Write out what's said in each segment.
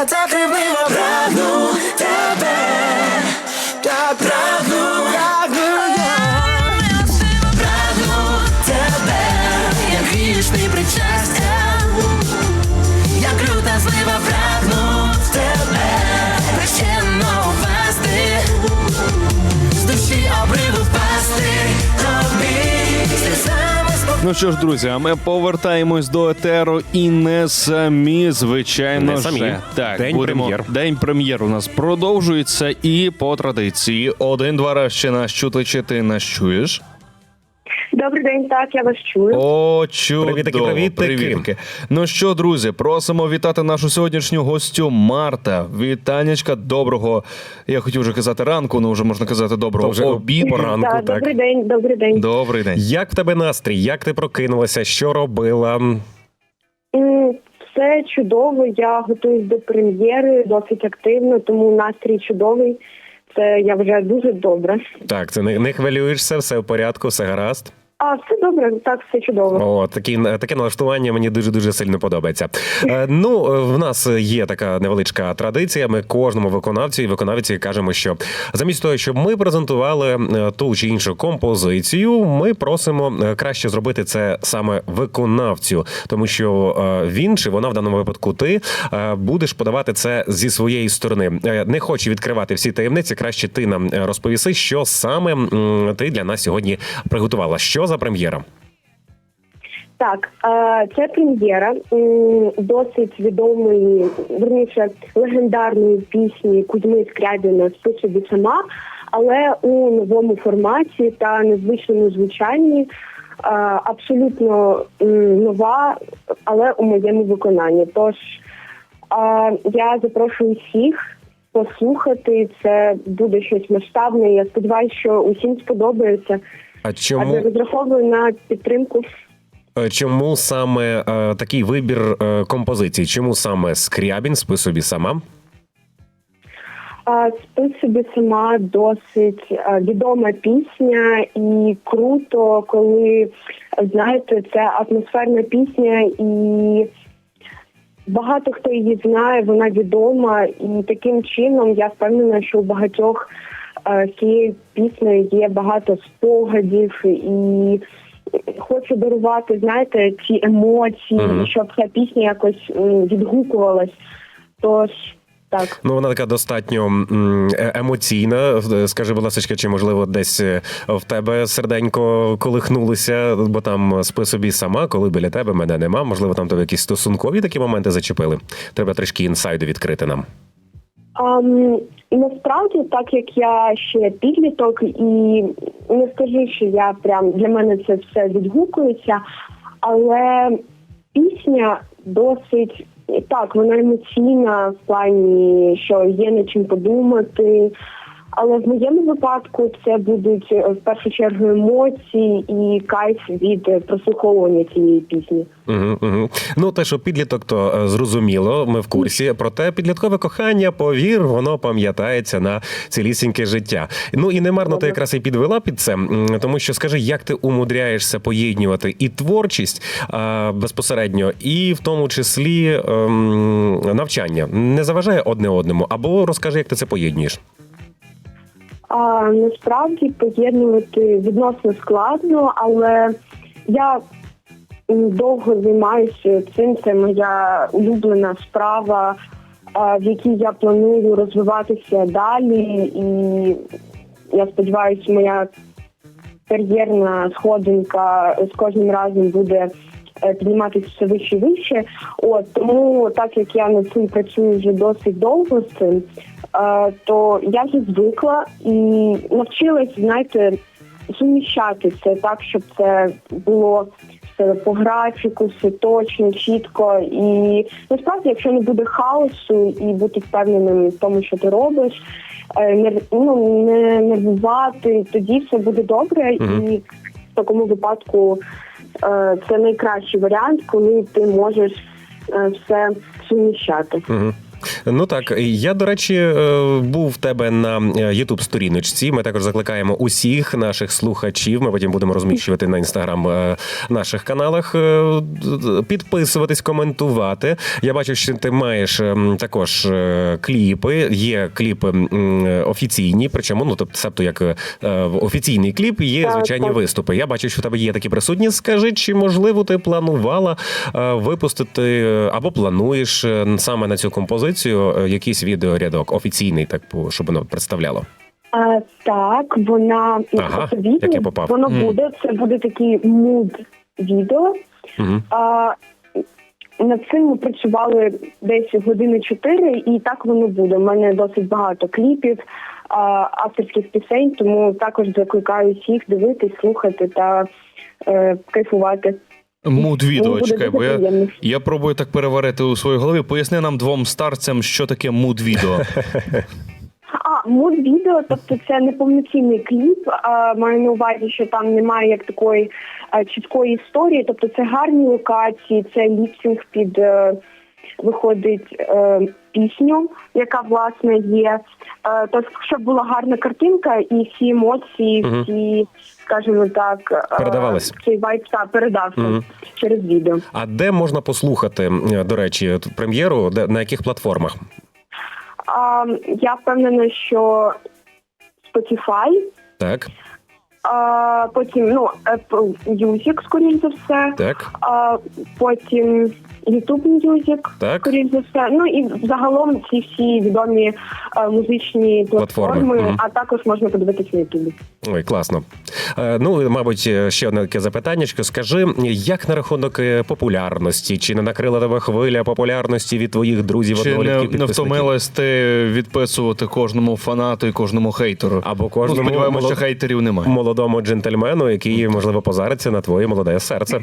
я так ревниво прагну тебе, так прагну, прагну я. Прагну тебе, я грішний причастя, Ну що ж, друзі, а ми повертаємось до етеру і не самі, звичайно Не самі. ж. Так, День будемо. прем'єр. День прем'єр у нас продовжується, і по традиції один-два раз ще нас чути, чи ти нас чуєш? Добрий день, так, я вас чую. О, чудово. Привітики, привітики. привітики. Ну що, друзі, просимо вітати нашу сьогоднішню гостю Марта. Вітанечка, доброго. Я хотів вже казати ранку, ну вже можна казати доброго вже обіду. ранку, Так, так. Добрий день, добрий день. Добрий день. Як в тебе настрій? Як ти прокинулася? Що робила? М, Все чудово. Я готуюсь до прем'єри досить активно, тому настрій чудовий. Це я вже дуже добре. Так, це не, не хвилюєшся, все в порядку, все гаразд. А все добре, так, все чудово. О, такі, таке налаштування мені дуже дуже сильно подобається. Е, ну, е, в нас є така невеличка традиція. Ми кожному виконавцю і виконавиці кажемо, що замість того, щоб ми презентували е, ту чи іншу композицію, ми просимо е, краще зробити це саме виконавцю, тому що він чи вона в даному випадку ти будеш подавати це зі своєї сторони. Не хочу відкривати всі таємниці. Краще ти нам розповіси, що саме ти для нас сьогодні приготувала. Що за прем'єра? Так, е, це прем'єра досить відомої, верніше легендарної пісні Кузьми Скрябіна «Спи собі сама, але у новому форматі та незвичному звучанні. е, Абсолютно нова, але у моєму виконанні. Тож е, я запрошую всіх послухати. Це буде щось масштабне. Я сподіваюся, що усім сподобається. А чому Адже розраховую на підтримку. Е, Чому саме е, такий вибір е, композицій? Чому саме Скрябін спи собі сама? А, Спи собі сама досить е, відома пісня, і круто, коли знаєте, це атмосферна пісня, і багато хто її знає, вона відома, і таким чином я впевнена, що у багатьох цією піснею є багато спогадів і. Хочу дарувати, знаєте, ці емоції, Мгм. щоб ця пісня якось відгукувалась. Тож так. Ну вона така достатньо е- емоційна. Скажи, будь ласка, чи можливо десь е, в тебе серденько колихнулося, бо там спи собі сама, коли біля тебе мене нема. Можливо, там тебе якісь стосункові такі моменти зачепили. Треба трішки інсайду відкрити нам. Um, насправді, так як я ще підліток, і не скажу, що я прям для мене це все відгукується, але пісня досить так, вона емоційна в плані, що є над чим подумати. Але в моєму випадку це будуть е, в першу чергу емоції і кайф від е, прослуховування цієї пісні. Угу, угу. Ну, те, що підліток, то е, зрозуміло, ми в курсі. Проте підліткове кохання, повір, воно пам'ятається на цілісіньке життя. Ну і немарно ти якраз і підвела під це, тому що скажи, як ти умудряєшся поєднувати і творчість а, безпосередньо, і в тому числі ем, навчання не заважає одне одному, або розкажи, як ти це поєднуєш. А насправді поєднувати відносно складно, але я довго займаюся цим. Це моя улюблена справа, в якій я планую розвиватися далі. І я сподіваюся, моя кар'єрна сходинка з кожним разом буде е, підніматися все вище і вище. От тому, так як я над цим працюю вже досить довго з цим, то я вже звикла і навчилась, знаєте, суміщати це так, щоб це було все по графіку, все точно, чітко. І насправді, якщо не буде хаосу і бути впевненим в тому, що ти робиш, е, не, ну, не нервувати, тоді все буде добре. Мгм. І в такому випадку е, це найкращий варіант, коли ти можеш е, все суміщати. Угу. Ну так, я до речі, е, був в тебе на youtube сторіночці. Ми також закликаємо усіх наших слухачів. Ми потім будемо розміщувати на інстаграм е, наших каналах. е, Підписуватись, коментувати. Я бачу, що ти маєш ем, також е, кліпи. Є кліпи офіційні, причому ну тобто, себто як е, офіційний кліп, є звичайні так. виступи. Я бачу, що в тебе є такі присутні. Скажи, чи можливо ти планувала е, випустити е, або плануєш е, саме на цю композицію е, якийсь відеорядок офіційний, так щоб воно представляло? А, так, вона ну, Ага, відео, як я попав. воно Мгм. буде. Це буде такий муд відео. Угу. А, над цим ми працювали десь години чотири, і так воно буде. У мене досить багато кліпів, а, авторських пісень, тому також закликаю всіх дивитись, слухати та е, кайфувати. Муд відео, чекай, бо я, я пробую так переварити у своїй голові. Поясни нам двом старцям, що таке муд відео. А муд відео, тобто це не повноцінний кліп. А маю на увазі, що там немає як такої а, чіткої історії. Тобто це гарні локації, це ліпсінг під е, виходить е, пісню, яка власне є. Е, тобто, щоб була гарна картинка і всі емоції, всі, скажімо так, е, Передавались. цей вайб та передався Мгм. через відео. А де можна послухати, е, до речі, прем'єру, де на яких платформах? А, я впевнена, що Spotify, Так, А, потім ну Apple Music, скоріш за все. так, А, потім YouTube Music, Так. скоріш за все. Ну і загалом ці всі відомі а, музичні Платформи, платформи, а також можна подивитися на YouTube. ой, класно. Е, Ну, мабуть, е, ще одне таке запитаннячко. Скажи, як на рахунок е, популярності? Чи не накрила тебе хвиля популярності від твоїх друзів, Чи не, не втомилась ти відписувати кожному фанату і кожному хейтеру? Або Ну, кожному сподіваємося, молод- що хейтерів немає. молодому джентльмену, який можливо позариться на твоє молоде серце.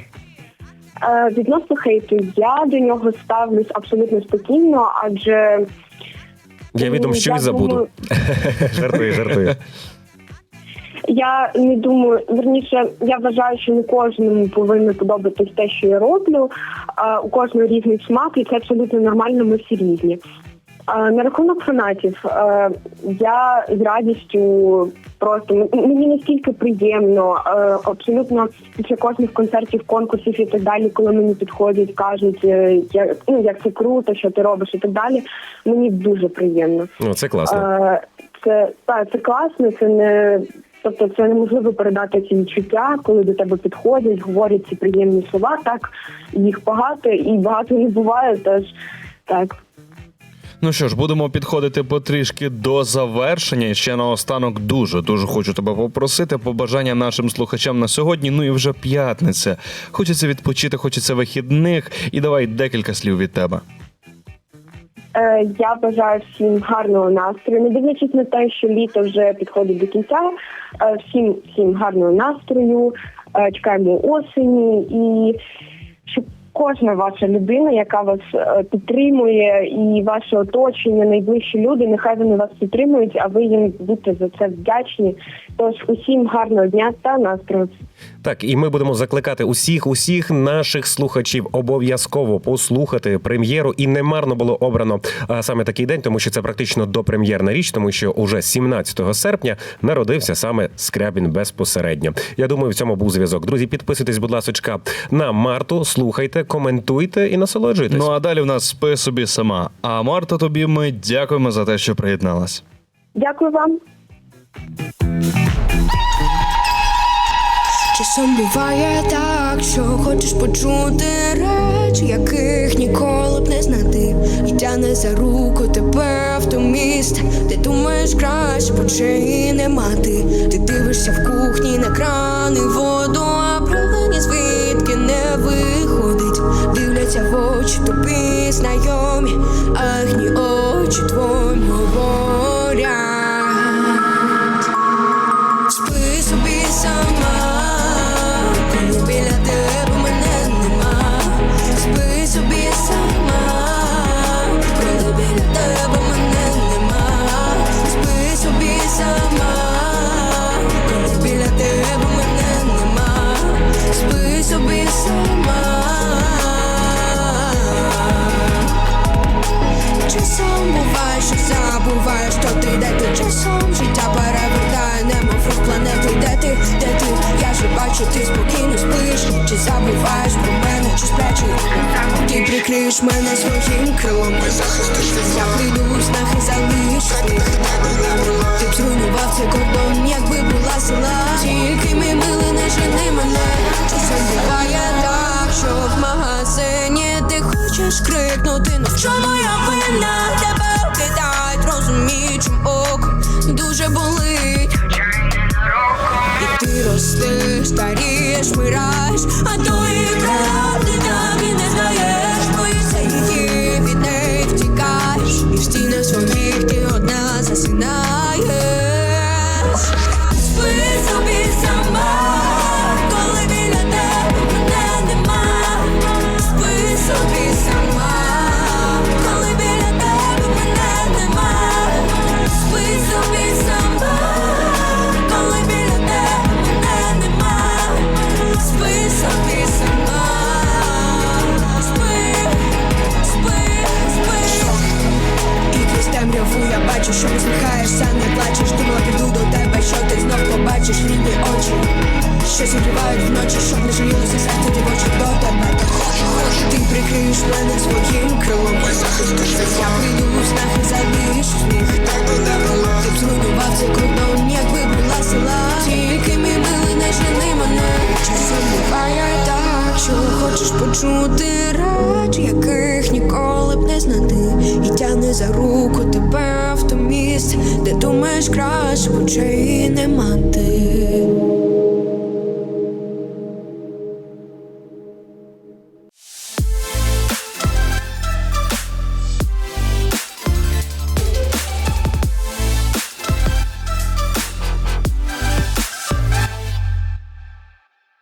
Е, відносно хейту, я до нього ставлюсь абсолютно спокійно, адже Я відомо, відомщу і забуду. Жартую, жартую. Я не думаю, верніше, я вважаю, що не кожному повинно подобатись те, що я роблю. А, у кожного різний смак, і це абсолютно нормально, ми всі різні. На рахунок фанатів, е, я з радістю просто мені настільки приємно, е, абсолютно після кожних концертів, конкурсів і так далі, коли мені підходять, кажуть, е, як, ну, як це круто, що ти робиш і так далі. Мені дуже приємно. Ну, це класно. Це так, це класно, це не тобто це неможливо передати ці відчуття, коли до тебе підходять, говорять ці приємні слова. Так їх багато і багато не буває. Тож так. Ну що ж, будемо підходити потрішки до завершення. Ще наостанок дуже дуже хочу тебе попросити. Побажання нашим слухачам на сьогодні. Ну і вже п'ятниця. Хочеться відпочити, хочеться вихідних. І давай декілька слів від тебе. Е, я бажаю всім гарного настрою, не дивлячись на те, що літо вже підходить до кінця. Е, всім всім гарного настрою. Е, чекаємо осені і щоб кожна ваша людина, яка вас е, підтримує, і ваше оточення, найближчі люди, нехай вони вас підтримують, а ви їм будьте за це вдячні. Тож усім гарного дня та настрою. Так, і ми будемо закликати усіх, усіх наших слухачів обов'язково послухати прем'єру. І не марно було обрано саме такий день, тому що це практично допрем'єрна річ, тому що уже 17 серпня народився саме Скрябін безпосередньо. Я думаю, в цьому був зв'язок. Друзі, підписуйтесь, будь ласочка, на Марту, слухайте, коментуйте і насолоджуйтесь. Ну а далі в нас спи собі сама. А Марта, тобі ми дякуємо за те, що приєдналась. Дякую вам. Часом буває так, що хочеш почути речі, яких ніколи б не знати, і тяне за руку тебе в то місце, де думаєш краще б очей не мати. Ти дивишся в кухні на крани воду, Дивляться в очі тобі знайомі, забуваєш, що ти де ти. Часом життя перевертає, немов рух планети, де ти, де ти, я же бачу, ти спокійно спиш, чи забуваєш про мене, чи сплячу Ти прикриєш мене своїм крилом, ми прийду старієш, вмираєш, а тої Що вночі, щоб не жалілося серце дівоче до тебе. Так хочу, хочу Ти прикриєш мене своїм крилом. Я прийду в снах і залишу сміх Ти б зруйнував цей кордон, якби була сила. Тільки ми мили, не жени мене. Часом буває так, що хочеш почути речі, яких ніколи б не знати І тягне за руку тебе в то місце, де думаєш краще в очей не мати